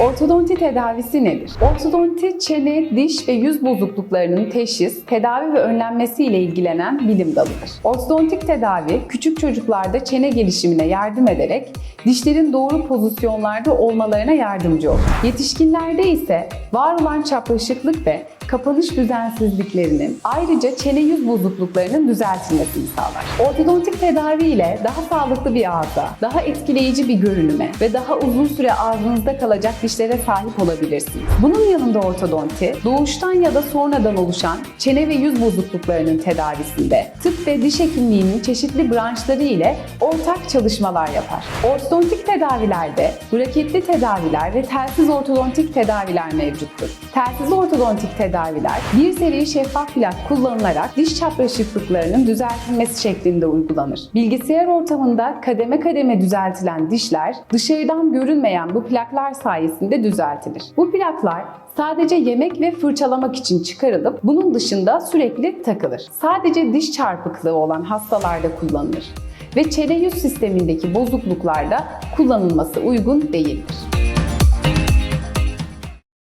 Ortodonti tedavisi nedir? Ortodonti, çene, diş ve yüz bozukluklarının teşhis, tedavi ve önlenmesi ile ilgilenen bilim dalıdır. Ortodontik tedavi, küçük çocuklarda çene gelişimine yardım ederek dişlerin doğru pozisyonlarda olmalarına yardımcı olur. Yetişkinlerde ise var olan çapraşıklık ve kapanış düzensizliklerinin ayrıca çene yüz bozukluklarının düzeltilmesini sağlar. Ortodontik tedavi ile daha sağlıklı bir ağza, daha etkileyici bir görünüme ve daha uzun süre ağzınızda kalacak dişlere sahip olabilirsiniz. Bunun yanında ortodonti, doğuştan ya da sonradan oluşan çene ve yüz bozukluklarının tedavisinde tıp ve diş hekimliğinin çeşitli branşları ile ortak çalışmalar yapar. Ortodontik tedavilerde braketli tedaviler ve telsiz ortodontik tedaviler mevcuttur. Telsiz ortodontik tedaviler bir seri şeffaf plak kullanılarak diş çapraşıklıklarının düzeltilmesi şeklinde uygulanır. Bilgisayar ortamında kademe kademe düzeltilen dişler dışarıdan görünmeyen bu plaklar sayesinde düzeltilir. Bu plaklar sadece yemek ve fırçalamak için çıkarılıp bunun dışında sürekli takılır. Sadece diş çarpıklığı olan hastalarda kullanılır ve çene yüz sistemindeki bozukluklarda kullanılması uygun değildir.